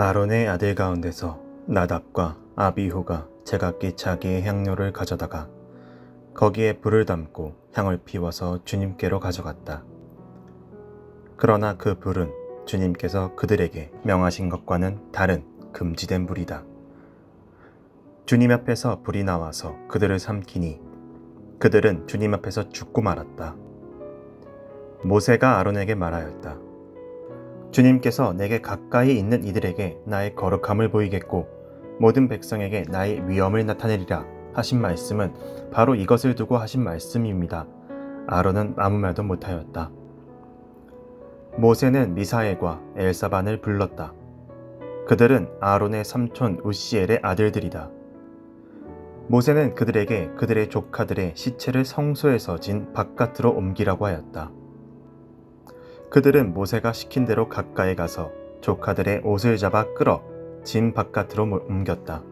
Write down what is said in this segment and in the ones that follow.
아론의 아들 가운데서 나답과 아비후가 제각기 자기의 향료를 가져다가 거기에 불을 담고 향을 피워서 주님께로 가져갔다. 그러나 그 불은 주님께서 그들에게 명하신 것과는 다른 금지된 불이다. 주님 앞에서 불이 나와서 그들을 삼키니 그들은 주님 앞에서 죽고 말았다. 모세가 아론에게 말하였다. 주님께서 내게 가까이 있는 이들에게 나의 거룩함을 보이겠고 모든 백성에게 나의 위엄을 나타내리라 하신 말씀은 바로 이것을 두고 하신 말씀입니다. 아론은 아무 말도 못하였다. 모세는 미사엘과 엘사반을 불렀다. 그들은 아론의 삼촌 우시엘의 아들들이다. 모세는 그들에게 그들의 조카들의 시체를 성소에서 진 바깥으로 옮기라고 하였다. 그들은 모세가 시킨 대로 가까이 가서 조카들의 옷을 잡아 끌어 진 바깥으로 옮겼다.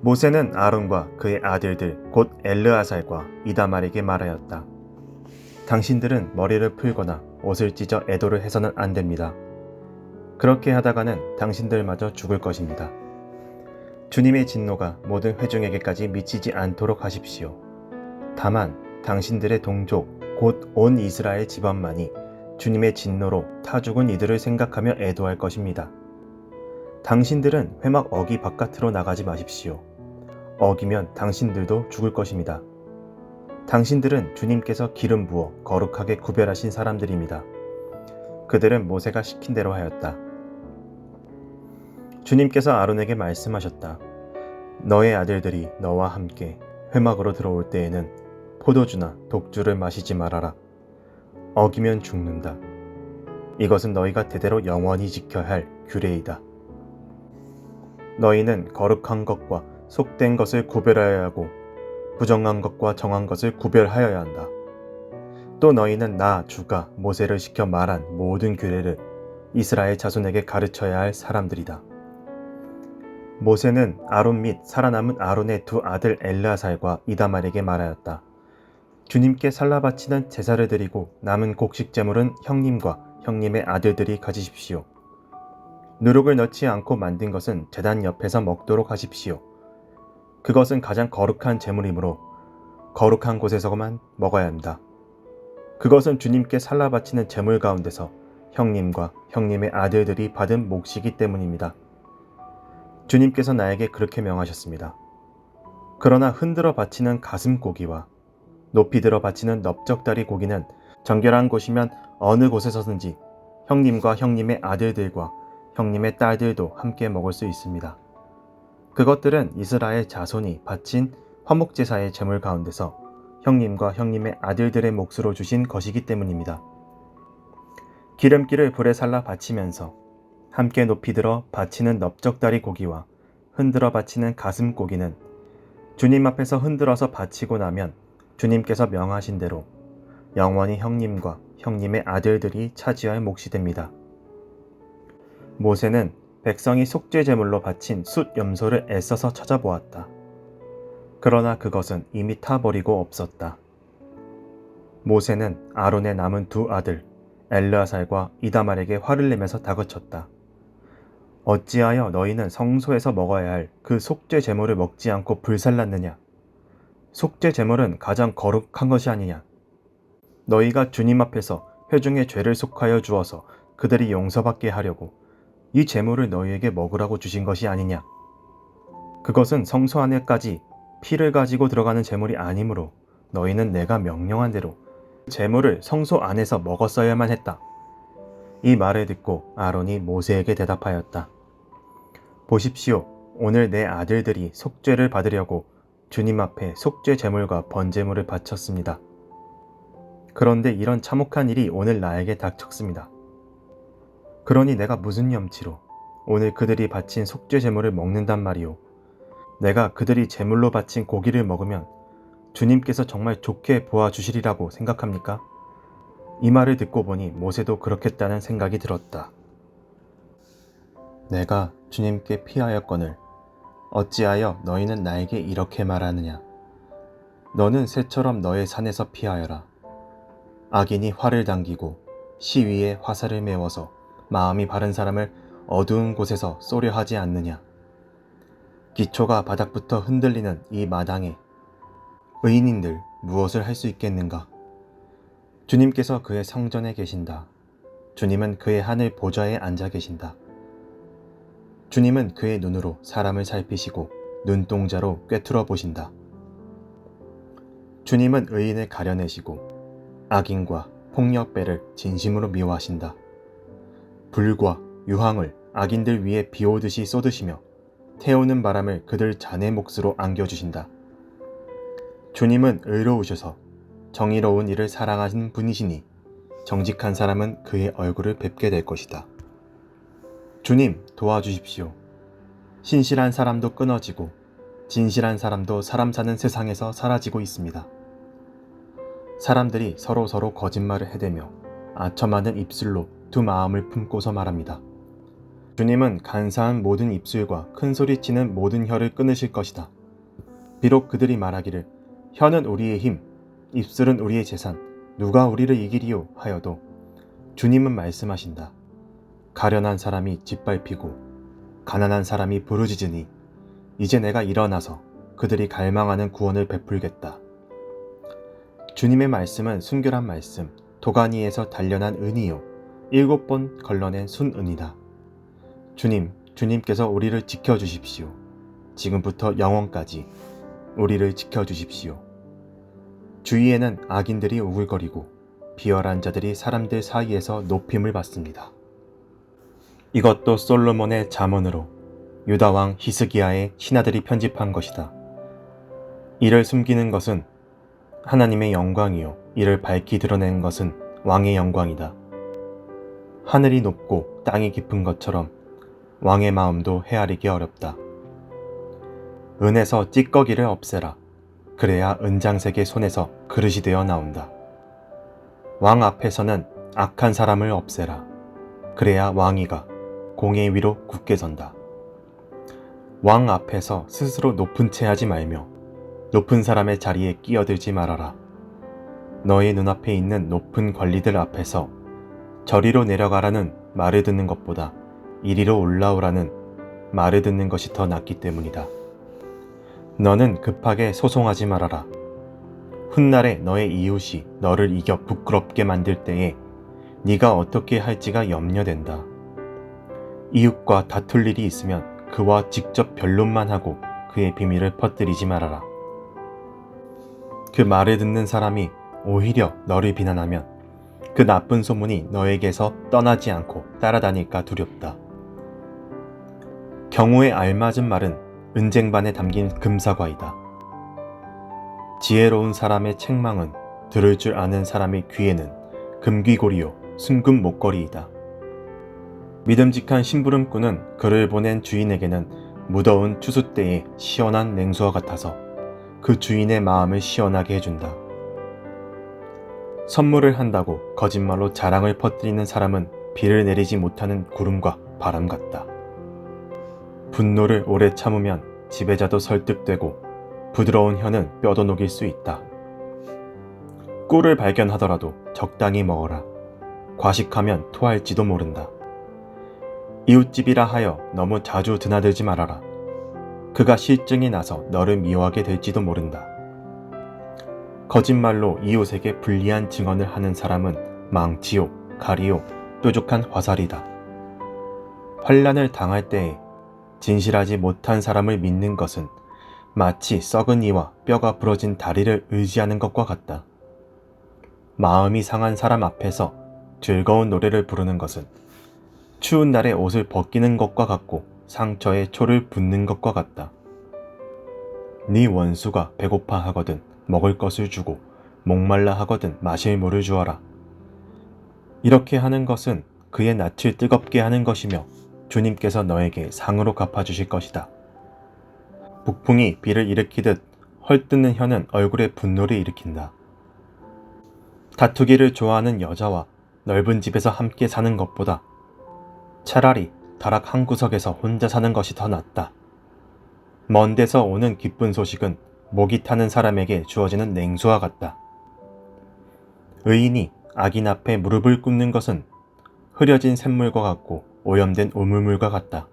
모세는 아론과 그의 아들들 곧 엘르아살과 이다말에게 말하였다. 당신들은 머리를 풀거나 옷을 찢어 애도를 해서는 안 됩니다. 그렇게 하다가는 당신들마저 죽을 것입니다. 주님의 진노가 모든 회중에게까지 미치지 않도록 하십시오. 다만 당신들의 동족 곧 온 이스라엘 집안만이 주님의 진노로 타 죽은 이들을 생각하며 애도할 것입니다. 당신들은 회막 어기 바깥으로 나가지 마십시오. 어기면 당신들도 죽을 것입니다. 당신들은 주님께서 기름 부어 거룩하게 구별하신 사람들입니다. 그들은 모세가 시킨 대로 하였다. 주님께서 아론에게 말씀하셨다. 너의 아들들이 너와 함께 회막으로 들어올 때에는 포도주나 독주를 마시지 말아라. 어기면 죽는다. 이것은 너희가 대대로 영원히 지켜야 할 규례이다. 너희는 거룩한 것과 속된 것을 구별하여야 하고 부정한 것과 정한 것을 구별하여야 한다. 또 너희는 나 주가 모세를 시켜 말한 모든 규례를 이스라엘 자손에게 가르쳐야 할 사람들이다. 모세는 아론 및 살아남은 아론의 두 아들 엘르아살과 이다말에게 말하였다. 주님께 살라 바치는 제사를 드리고 남은 곡식 제물은 형님과 형님의 아들들이 가지십시오. 누룩을 넣지 않고 만든 것은 제단 옆에서 먹도록 하십시오. 그것은 가장 거룩한 제물이므로 거룩한 곳에서만 먹어야 한다. 그것은 주님께 살라 바치는 제물 가운데서 형님과 형님의 아들들이 받은 몫이기 때문입니다. 주님께서 나에게 그렇게 명하셨습니다. 그러나 흔들어 바치는 가슴 고기와 높이 들어 바치는 넓적다리 고기는 정결한 곳이면 어느 곳에서든지 형님과 형님의 아들들과 형님의 딸들도 함께 먹을 수 있습니다. 그것들은 이스라엘 자손이 바친 화목제사의 제물 가운데서 형님과 형님의 아들들의 몫으로 주신 것이기 때문입니다. 기름기를 불에 살라 바치면서 함께 높이 들어 바치는 넓적다리 고기와 흔들어 바치는 가슴 고기는 주님 앞에서 흔들어서 바치고 나면 주님께서 명하신 대로 영원히 형님과 형님의 아들들이 차지할 몫이 됩니다. 모세는 백성이 속죄 제물로 바친 숫 염소를 애써서 찾아보았다. 그러나 그것은 이미 타버리고 없었다. 모세는 아론의 남은 두 아들 엘르아살과 이다말에게 화를 내면서 다그쳤다. 어찌하여 너희는 성소에서 먹어야 할 그 속죄 제물을 먹지 않고 불살랐느냐? 속죄 제물은 가장 거룩한 것이 아니냐? 너희가 주님 앞에서 회중의 죄를 속하여 주어서 그들이 용서받게 하려고 이 제물을 너희에게 먹으라고 주신 것이 아니냐? 그것은 성소 안에까지 피를 가지고 들어가는 제물이 아니므로 너희는 내가 명령한 대로 제물을 성소 안에서 먹었어야만 했다. 이 말을 듣고 아론이 모세에게 대답하였다. 보십시오. 오늘 내 아들들이 속죄를 받으려고 주님 앞에 속죄 제물과 번제물을 바쳤습니다. 그런데 이런 참혹한 일이 오늘 나에게 닥쳤습니다. 그러니 내가 무슨 염치로 오늘 그들이 바친 속죄 제물을 먹는단 말이오. 내가 그들이 제물로 바친 고기를 먹으면 주님께서 정말 좋게 보아주시리라고 생각합니까? 이 말을 듣고 보니 모세도 그렇겠다는 생각이 들었다. 내가 주님께 피하였거늘 어찌하여 너희는 나에게 이렇게 말하느냐? 너는 새처럼 너의 산에서 피하여라. 악인이 활을 당기고 시위에 화살을 메워서 마음이 바른 사람을 어두운 곳에서 쏘려 하지 않느냐. 기초가 바닥부터 흔들리는 이 마당에 의인인들 무엇을 할 수 있겠는가? 주님께서 그의 성전에 계신다. 주님은 그의 하늘 보좌에 앉아 계신다. 주님은 그의 눈으로 사람을 살피시고 눈동자로 꿰뚫어 보신다. 주님은 의인을 가려내시고 악인과 폭력배를 진심으로 미워하신다. 불과 유황을 악인들 위에 비오듯이 쏟으시며 태우는 바람을 그들 자네 몫으로 안겨주신다. 주님은 의로우셔서 정의로운 일을 사랑하신 분이시니 정직한 사람은 그의 얼굴을 뵙게 될 것이다. 주님 도와주십시오. 신실한 사람도 끊어지고 진실한 사람도 사람 사는 세상에서 사라지고 있습니다. 사람들이 서로 서로 거짓말을 해대며 아첨하는 입술로 두 마음을 품고서 말합니다. 주님은 간사한 모든 입술과 큰 소리치는 모든 혀를 끊으실 것이다. 비록 그들이 말하기를 혀는 우리의 힘, 입술은 우리의 재산, 누가 우리를 이기리요 하여도 주님은 말씀하신다. 가련한 사람이 짓밟히고 가난한 사람이 부르짖으니 이제 내가 일어나서 그들이 갈망하는 구원을 베풀겠다. 주님의 말씀은 순결한 말씀, 도가니에서 단련한 은이요. 일곱 번 걸러낸 순은이다. 주님, 주님께서 우리를 지켜주십시오. 지금부터 영원까지 우리를 지켜주십시오. 주위에는 악인들이 우글거리고 비열한 자들이 사람들 사이에서 높임을 받습니다. 이것도 솔로몬의 잠언으로 유다 왕 히스기야의 신하들이 편집한 것이다. 이를 숨기는 것은 하나님의 영광이요 이를 밝히 드러내는 것은 왕의 영광이다. 하늘이 높고 땅이 깊은 것처럼 왕의 마음도 헤아리기 어렵다. 은에서 찌꺼기를 없애라. 그래야 은장색의 손에서 그릇이 되어 나온다. 왕 앞에서는 악한 사람을 없애라. 그래야 왕이가 공의 위로 굳게 선다. 왕 앞에서 스스로 높은 채 하지 말며 높은 사람의 자리에 끼어들지 말아라. 너의 눈앞에 있는 높은 관리들 앞에서 저리로 내려가라는 말을 듣는 것보다 이리로 올라오라는 말을 듣는 것이 더 낫기 때문이다. 너는 급하게 소송하지 말아라. 훗날에 너의 이웃이 너를 이겨 부끄럽게 만들 때에 네가 어떻게 할지가 염려된다. 이웃과 다툴 일이 있으면 그와 직접 변론만 하고 그의 비밀을 퍼뜨리지 말아라. 그 말을 듣는 사람이 오히려 너를 비난하면 그 나쁜 소문이 너에게서 떠나지 않고 따라다닐까 두렵다. 경우에 알맞은 말은 은쟁반에 담긴 금사과이다. 지혜로운 사람의 책망은 들을 줄 아는 사람의 귀에는 금귀고리요 순금 목걸이이다. 믿음직한 심부름꾼은 그를 보낸 주인에게는 무더운 추수 때의 시원한 냉수와 같아서 그 주인의 마음을 시원하게 해준다. 선물을 한다고 거짓말로 자랑을 퍼뜨리는 사람은 비를 내리지 못하는 구름과 바람 같다. 분노를 오래 참으면 지배자도 설득되고 부드러운 혀는 뼈도 녹일 수 있다. 꿀을 발견하더라도 적당히 먹어라. 과식하면 토할지도 모른다. 이웃집이라 하여 너무 자주 드나들지 말아라. 그가 실증이 나서 너를 미워하게 될지도 모른다. 거짓말로 이웃에게 불리한 증언을 하는 사람은 망치요, 가리요, 뾰족한 화살이다. 환란을 당할 때에 진실하지 못한 사람을 믿는 것은 마치 썩은 이와 뼈가 부러진 다리를 의지하는 것과 같다. 마음이 상한 사람 앞에서 즐거운 노래를 부르는 것은 추운 날에 옷을 벗기는 것과 같고 상처에 초를 붓는 것과 같다. 네 원수가 배고파 하거든 먹을 것을 주고 목말라 하거든 마실 물을 주어라. 이렇게 하는 것은 그의 낯을 뜨겁게 하는 것이며 주님께서 너에게 상으로 갚아주실 것이다. 북풍이 비를 일으키듯 헐뜯는 혀는 얼굴에 분노를 일으킨다. 다투기를 좋아하는 여자와 넓은 집에서 함께 사는 것보다 차라리 다락 한 구석에서 혼자 사는 것이 더 낫다. 먼 데서 오는 기쁜 소식은 목이 타는 사람에게 주어지는 냉수와 같다. 의인이 악인 앞에 무릎을 꿇는 것은 흐려진 샘물과 같고 오염된 오물물과 같다.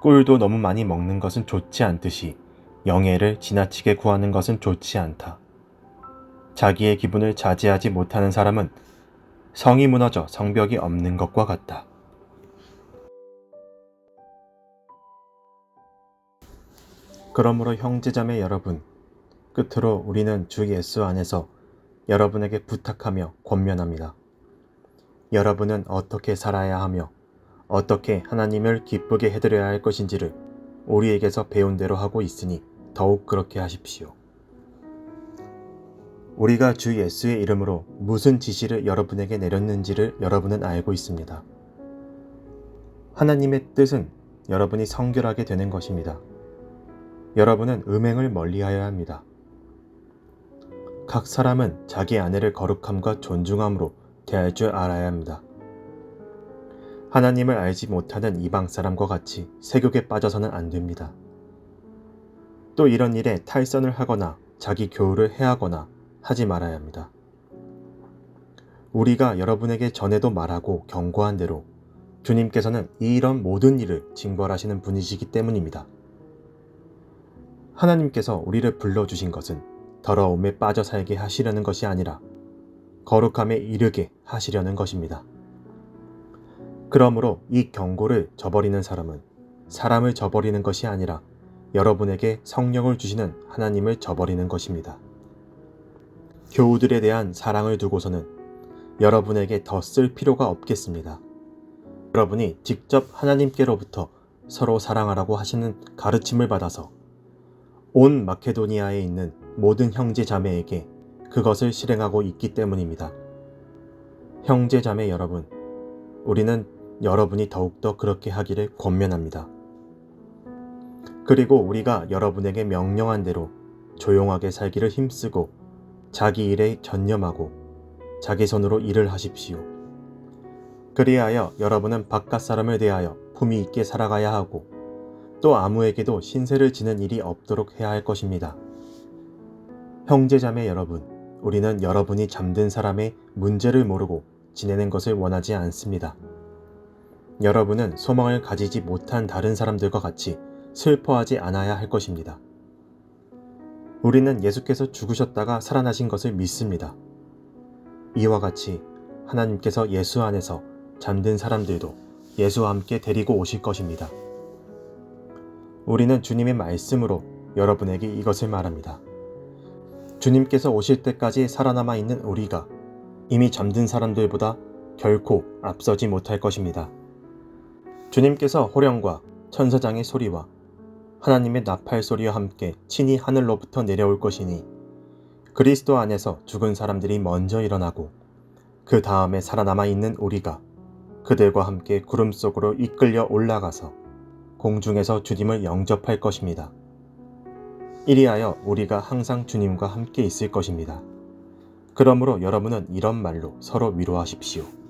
꿀도 너무 많이 먹는 것은 좋지 않듯이 영예를 지나치게 구하는 것은 좋지 않다. 자기의 기분을 자제하지 못하는 사람은 성이 무너져 성벽이 없는 것과 같다. 그러므로 형제자매 여러분, 끝으로 우리는 주 예수 안에서 여러분에게 부탁하며 권면합니다. 여러분은 어떻게 살아야 하며 어떻게 하나님을 기쁘게 해드려야 할 것인지를 우리에게서 배운 대로 하고 있으니 더욱 그렇게 하십시오. 우리가 주 예수의 이름으로 무슨 지시를 여러분에게 내렸는지를 여러분은 알고 있습니다. 하나님의 뜻은 여러분이 성결하게 되는 것입니다. 여러분은 음행을 멀리하여야 합니다. 각 사람은 자기 아내를 거룩함과 존중함으로 대할 줄 알아야 합니다. 하나님을 알지 못하는 이방 사람과 같이 세욕에 빠져서는 안 됩니다. 또 이런 일에 탈선을 하거나 자기 교우를 해하거나 하지 말아야 합니다. 우리가 여러분에게 전에도 말하고 경고한 대로 주님께서는 이런 모든 일을 징벌하시는 분이시기 때문입니다. 하나님께서 우리를 불러주신 것은 더러움에 빠져 살게 하시려는 것이 아니라 거룩함에 이르게 하시려는 것입니다. 그러므로 이 경고를 저버리는 사람은 사람을 저버리는 것이 아니라 여러분에게 성령을 주시는 하나님을 저버리는 것입니다. 교우들에 대한 사랑을 두고서는 여러분에게 더 쓸 필요가 없겠습니다. 여러분이 직접 하나님께로부터 서로 사랑하라고 하시는 가르침을 받아서 온 마케도니아에 있는 모든 형제 자매에게 그것을 실행하고 있기 때문입니다. 형제 자매 여러분, 우리는 여러분이 더욱더 그렇게 하기를 권면합니다. 그리고 우리가 여러분에게 명령한 대로 조용하게 살기를 힘쓰고 자기 일에 전념하고 자기 손으로 일을 하십시오. 그리하여 여러분은 바깥 사람을 대하여 품위 있게 살아가야 하고 또 아무에게도 신세를 지는 일이 없도록 해야 할 것입니다. 형제자매 여러분, 우리는 여러분이 잠든 사람의 문제를 모르고 지내는 것을 원하지 않습니다. 여러분은 소망을 가지지 못한 다른 사람들과 같이 슬퍼하지 않아야 할 것입니다. 우리는 예수께서 죽으셨다가 살아나신 것을 믿습니다. 이와 같이 하나님께서 예수 안에서 잠든 사람들도 예수와 함께 데리고 오실 것입니다. 우리는 주님의 말씀으로 여러분에게 이것을 말합니다. 주님께서 오실 때까지 살아남아 있는 우리가 이미 잠든 사람들보다 결코 앞서지 못할 것입니다. 주님께서 호령과 천사장의 소리와 하나님의 나팔 소리와 함께 친히 하늘로부터 내려올 것이니 그리스도 안에서 죽은 사람들이 먼저 일어나고 그 다음에 살아남아 있는 우리가 그들과 함께 구름 속으로 이끌려 올라가서 공중에서 주님을 영접할 것입니다. 이리하여 우리가 항상 주님과 함께 있을 것입니다. 그러므로 여러분은 이런 말로 서로 위로하십시오.